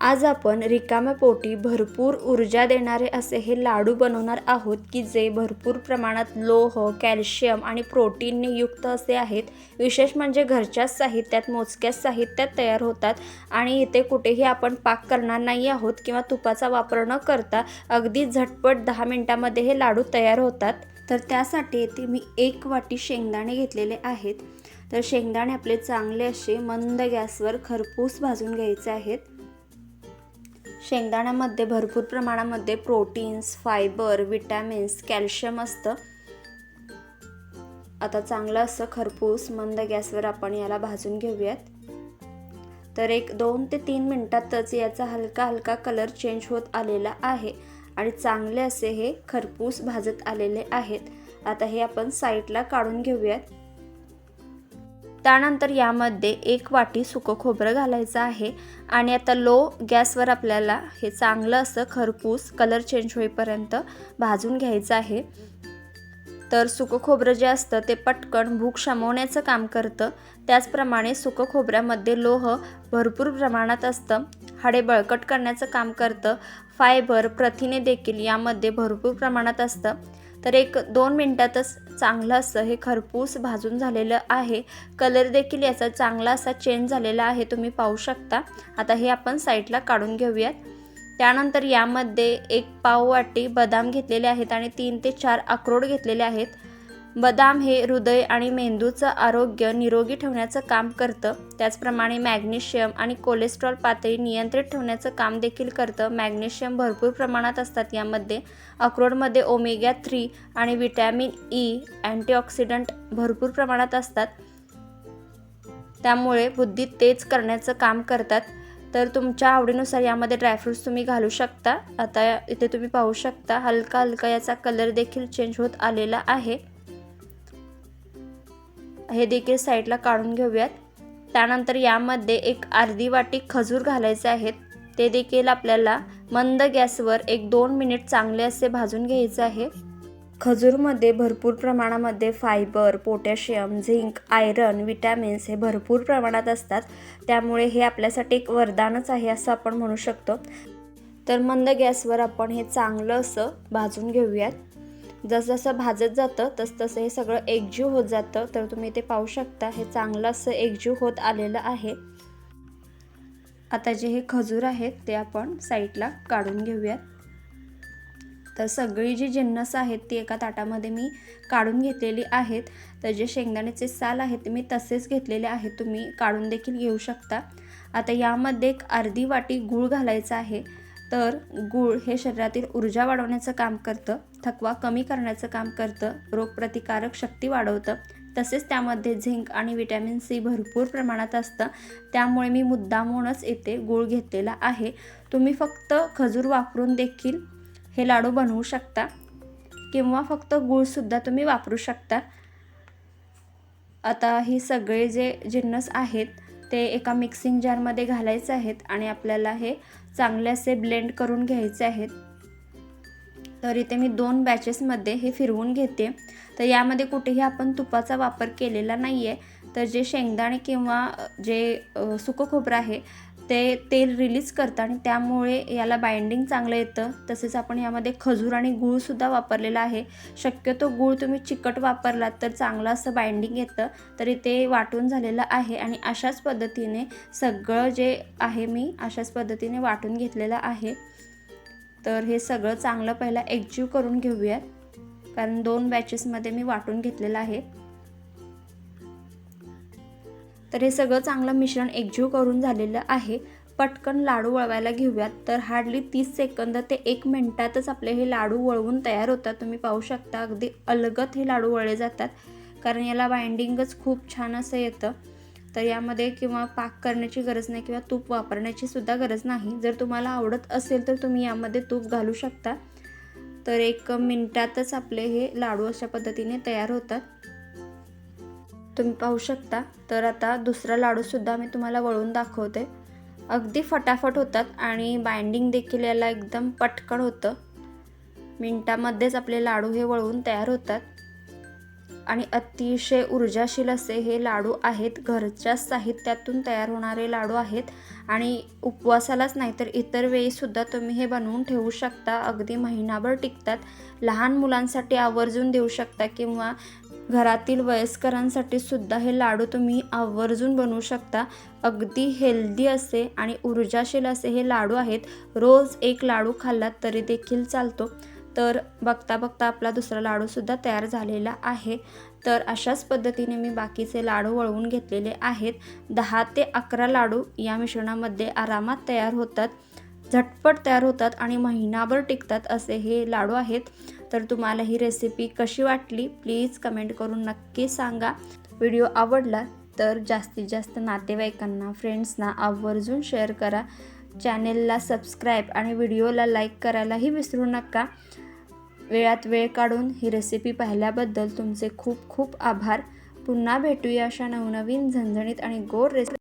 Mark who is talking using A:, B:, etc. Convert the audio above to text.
A: आज आपण रिकाम्या पोटी भरपूर ऊर्जा देणारे असे हे लाडू बनवणार आहोत की जे भरपूर प्रमाणात लोह कॅल्शियम आणि प्रोटीनने युक्त असे आहेत. विशेष म्हणजे घरच्याच साहित्यात मोजक्याच साहित्यात तयार होतात आणि इथे कुठेही आपण पाक करणार नाही आहोत किंवा तुपाचा वापर न करता अगदी झटपट दहा मिनटामध्ये हे लाडू तयार होतात. तर त्यासाठी येथे मी एक वाटी शेंगदाणे घेतलेले आहेत. तर शेंगदाणे आपले चांगले असे मंद गॅसवर खरपूस भाजून घ्यायचे आहेत. शेंगदाण्यामध्ये भरपूर प्रमाणामध्ये प्रोटीन्स फायबर विटॅमिन्स कॅल्शियम असतं. आता चांगलं असं खरपूस मंद गॅसवर आपण याला भाजून घेऊयात. तर एक दोन ते तीन मिनटातच याचा हलका हलका कलर चेंज होत आलेला आहे आणि चांगले असे हे खरपूस भाजत आलेले आहेत. आता हे आपण साईडला काढून घेऊयात. त्यानंतर यामध्ये एक वाटी सुकं खोबरं घालायचं आहे. आणि आता लो गॅसवर आपल्याला हे चांगलं असं खरपूस कलर चेंज होईपर्यंत भाजून घ्यायचं आहे. तर सुकं खोबरं जे असतं ते पटकन भूक शमवण्याचं काम करतं. त्याचप्रमाणे सुकं खोबऱ्यामध्ये लोह भरपूर प्रमाणात असतं. हाडे बळकट करण्याचं काम करतं. फायबर प्रथिने देखील यामध्ये भरपूर प्रमाणात असतं. तर एक दोन मिनटातच चांगलं असं हे खरपूस भाजून झालेलं आहे. कलर देखील याचा चांगला असा चेंज झालेला आहे तुम्ही पाहू शकता. आता हे आपण साईडला काढून घेऊयात. त्यानंतर यामध्ये एक पाव वाटी बदाम घेतलेले आहेत आणि तीन ते चार अक्रोड घेतलेले आहेत. बदाम हे हृदय आणि मेंदूचं आरोग्य निरोगी ठेवण्याचं काम करतं. त्याचप्रमाणे मॅग्नेशियम आणि कोलेस्ट्रॉल पातळी नियंत्रित ठेवण्याचं काम देखील करतं. मॅग्नेशियम भरपूर प्रमाणात असतात यामध्ये. अक्रोडमध्ये ओमेगा थ्री आणि विटॅमिन ई अँटीऑक्सिडंट भरपूर प्रमाणात असतात. त्यामुळे बुद्धी तेज करण्याचं काम करतात. तर तुमच्या आवडीनुसार यामध्ये ड्रायफ्रूट्स तुम्ही घालू शकता. आता इथे तुम्ही पाहू शकता हलका हलका याचा कलर देखील चेंज होत आलेला आहे. हे देखील साईडला काढून घेऊयात. त्यानंतर यामध्ये एक अर्धी वाटी खजूर घालायचे आहेत. ते देखील आपल्याला मंद गॅसवर एक दोन मिनिट चांगले असे भाजून घ्यायचे आहे. खजूरमध्ये भरपूर प्रमाणामध्ये fibre potassium zinc iron vitamins हे भरपूर प्रमाणात असतात. त्यामुळे हे आपल्यासाठी एक वरदानच आहे असं आपण म्हणू शकतो. तर मंद गॅसवर आपण हे चांगलं असं भाजून घेऊयात. जसजसं भाजत जातं तसतसं हे सगळं एकजीव होत जातं. तर तुम्ही ते पाहू शकता हे चांगलं असं एकजीव होत आलेलं आहे. आता जे हे खजूर आहेत ते आपण साईडला काढून घेऊयात. तर सगळी जी जिन्नस आहेत ती एका ताटामध्ये मी काढून घेतलेली आहेत. तर जे शेंगदाण्याचे साल आहेत ते मी तसेच घेतलेले आहेत. तुम्ही काढून देखील घेऊ शकता. आता यामध्ये एक अर्धी वाटी गूळ घालायचा आहे. तर गूळ हे शरीरातील ऊर्जा वाढवण्याचं काम करतं थकवा कमी करण्याचं काम करतं रोगप्रतिकारक शक्ती वाढवतं. तसेच त्यामध्ये झिंक आणि विटॅमिन सी भरपूर प्रमाणात असतं. त्यामुळे मी मुद्दामूनच येथे गूळ घेतलेला आहे. तुम्ही फक्त खजूर वापरून देखील हे लाडू बनवू शकता. किंवा फक्त गूळसुद्धा तुम्ही वापरू शकता. आता हे सगळे जे जिन्नस आहेत ते एका मिक्सिंग जारमध्ये घालायचे आहेत आणि आपल्याला हे चांगले असे ब्लेंड करून घ्यायचे आहेत. तर इथे मी दोन बॅचेसमध्ये हे फिरवून घेते. तर यामध्ये कुठेही आपण तुपाचा वापर केलेला नाही आहे तर जे शेंगदाणे किंवा जे सुकं खोबरं आहे ते तेल रिलीज करतं आणि त्यामुळे याला बाइंडिंग चांगलं येतं. तसेच आपण यामध्ये खजूर आणि गूळसुद्धा वापरलेला आहे. शक्यतो गूळ तुम्ही चिकट वापरलात तर चांगलं असं बाइंडिंग येतं. तरी ते वाटून झालेलं आहे आणि अशाच पद्धतीने सगळं जे आहे मी अशाच पद्धतीने वाटून घेतलेलं आहे. तर हे सगळं चांगलं पहिला एकजीव करून घेऊयात. कारण दोन बॅचेसमध्ये मी वाटून घेतलेलं आहे. तर हे सगळं चांगलं मिश्रण एकजीव करून झालेलं आहे. पटकन लाडू वळवायला घेऊयात. तर हार्डली तीस सेकंद ते एक मिनटातच आपले हे लाडू वळवून तयार होतात. तुम्ही पाहू शकता अगदी अलगत हे लाडू वळले जातात. कारण याला बाइंडिंगच खूप छान असं येतं. तर यामध्ये किंवा पाक करण्याची गरज नाही किंवा तूप वापरण्याची सुद्धा गरज नाही. जर तुम्हाला आवडत असेल तर तुम्ही यामध्ये तूप घालू शकता. तर एक मिनटातच आपले हे लाडू अशा पद्धतीने तयार होतात. तुम्ही पाहू शकता. तर आता दुसरा लाडूसुद्धा मी तुम्हाला वळून दाखवते. अगदी फटाफट होतात आणि बाइंडिंग देखील याला एकदम पटकन होतं. मिनटामध्येच आपले लाडू हे वळवून तयार होतात. आणि अतिशय ऊर्जाशील असे हे लाडू आहेत. घरच्या साहित्यातून तयार होणारे लाडू आहेत. आणि उपवासालाच नाही तर इतर वेळीसुद्धा तुम्ही हे बनवून ठेवू शकता. अगदी महिनाभर टिकतात. लहान मुलांसाठी आवर्जून देऊ शकता किंवा घरातील वयस्करांसाठी सुद्धा हे लाडू तुम्ही आवर्जून बनवू शकता. अगदी हेल्दी असे आणि ऊर्जाशील असे हे लाडू आहेत. रोज एक लाडू खाल्लात तरी देखील चालतो. तर बघता बघता आपला दुसरा लाडूसुद्धा तयार झालेला आहे. तर अशाच पद्धतीने मी बाकीचे लाडू वळवून घेतलेले आहेत. दहा ते अकरा लाडू या मिश्रणामध्ये आरामात तयार होतात झटपट तयार होतात आणि महिनाभर टिकतात असे हे लाडू आहेत. तर तुम्हाला ही रेसिपी कशी वाटली प्लीज कमेंट करून नक्की सांगा. व्हिडिओ आवडला तर जास्तीत जास्त नातेवाईकांना फ्रेंड्सना आवर्जून शेअर करा. चॅनेलला सबस्क्राईब आणि व्हिडिओला लाईक करायलाही विसरू नका. वेळात वेळ काढून ही रेसिपी पाहिल्याबद्दल तुमचे खूप खूप आभार. पुन्हा भेटूया अशा नवनवीन झणझणीत आणि गोड रेसिपी